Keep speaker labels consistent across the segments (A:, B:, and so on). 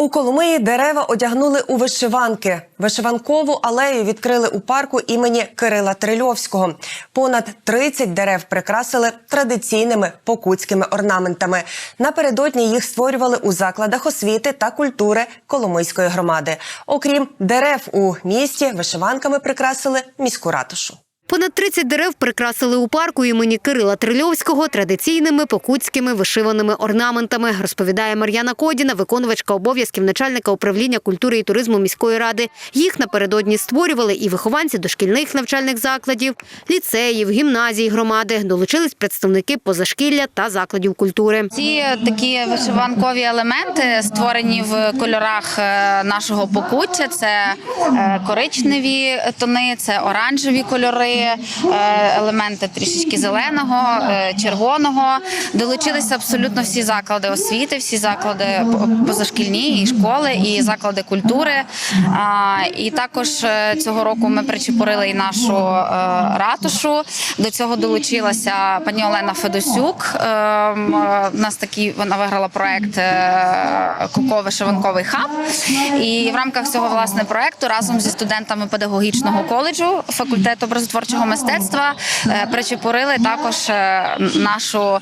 A: У Коломиї дерева одягнули у вишиванки. Вишиванкову алею відкрили у парку імені Кирила Трильовського. Понад 30 дерев прикрасили традиційними покутськими орнаментами. Напередодні їх створювали у закладах освіти та культури Коломийської громади. Окрім дерев у місті, вишиванками прикрасили міську ратушу.
B: Понад 30 дерев прикрасили у парку імені Кирила Трильовського традиційними покутськими вишиваними орнаментами, розповідає Мар'яна Кодіна, виконувачка обов'язків начальника управління культури і туризму міської ради. Їх напередодні створювали і вихованці дошкільних навчальних закладів, ліцеїв, гімназій громади. Долучились представники позашкілля та закладів культури.
C: Ці такі вишиванкові елементи створені в кольорах е, нашого покуття. Це е, коричневі тони, це оранжеві кольори, елементи трішечки зеленого, е, червоного. Долучилися абсолютно всі заклади освіти, всі заклади позашкільні, і школи, і заклади культури. І також е, цього року ми причепурили і нашу е, ратушу. До цього долучилася пані Олена Федосюк. Ем, е, У нас такий вона виграла проект е, Коко вишиванковий хаб. І в рамках цього власне проекту разом зі студентами педагогічного коледжу факультету образотворчого мистецтва е, причепурили також е, нашу е,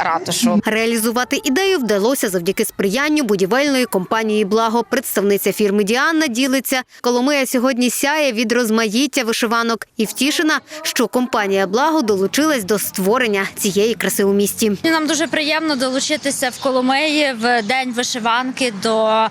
C: ратушу.
B: Реалізувати ідею вдалося завдяки сприянню будівельної компанії Благо. Представниця фірми Діанна ділиться. Коломия сьогодні сяє від розмаїття вишиванок і втішена, що компанія Благо долучилась до створення цієї краси у місті.
D: Нам дуже приємно долучитися в Коломиї в день вишиванки до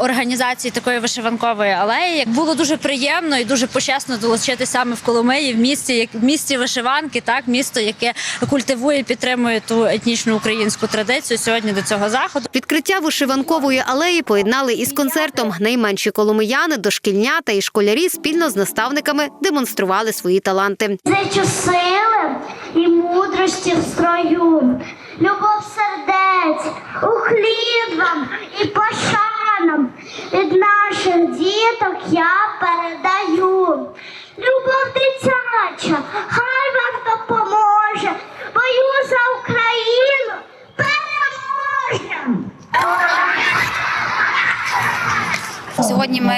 D: організації такої вишиванкової алеї. Було дуже приємно і дуже почесно долучитися саме в Коломиї, в місті, як в місті вишиванки, так місто, яке культивує, і підтримує ту етнічну українську традицію сьогодні до цього заходу.
B: Відкриття вишиванкової алеї поєднали із концертом. Найменші коломияни, дошкільнята і школярі спільно з наставниками демонстрували свої таланти.
E: Зичу сили і мудрості в строю, любов сердець, ухлід вам і пошанам від наших діток я передаю. Любов хай вам допоможе, бою за Україну. Переможемо!
C: Сьогодні ми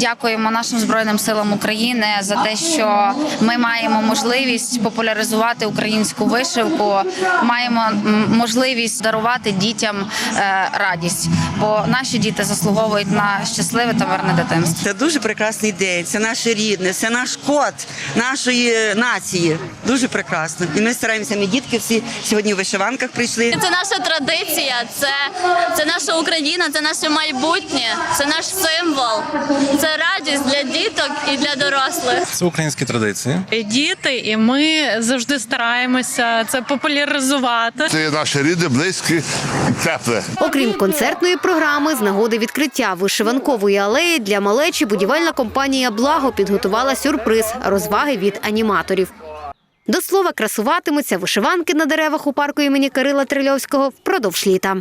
C: дякуємо нашим збройним силам України за те, що ми маємо можливість популяризувати українську вишивку, маємо можливість дарувати дітям е, радість, бо наші діти заслуговують на щасливе та мирне дитинство.
F: Це дуже прекрасний день. Це наше рідне, це наш код нашої нації. Дуже прекрасно. І ми стараємося. Ми дітки всі сьогодні в вишиванках прийшли.
G: Це наша традиція, це, це наша Україна, це наше майбутнє, це наш символ, це для діток і для дорослих.
H: Це українські традиції.
I: діти, і ми завжди стараємося це популяризувати.
J: Це наше рідне, близьке і тепле.
B: Окрім концертної програми, з нагоди відкриття вишиванкової алеї для малечі будівельна компанія Благо підготувала сюрприз розваги від аніматорів. До слова, красуватимуться вишиванки на деревах у парку імені Кирила Трильовського впродовж літа.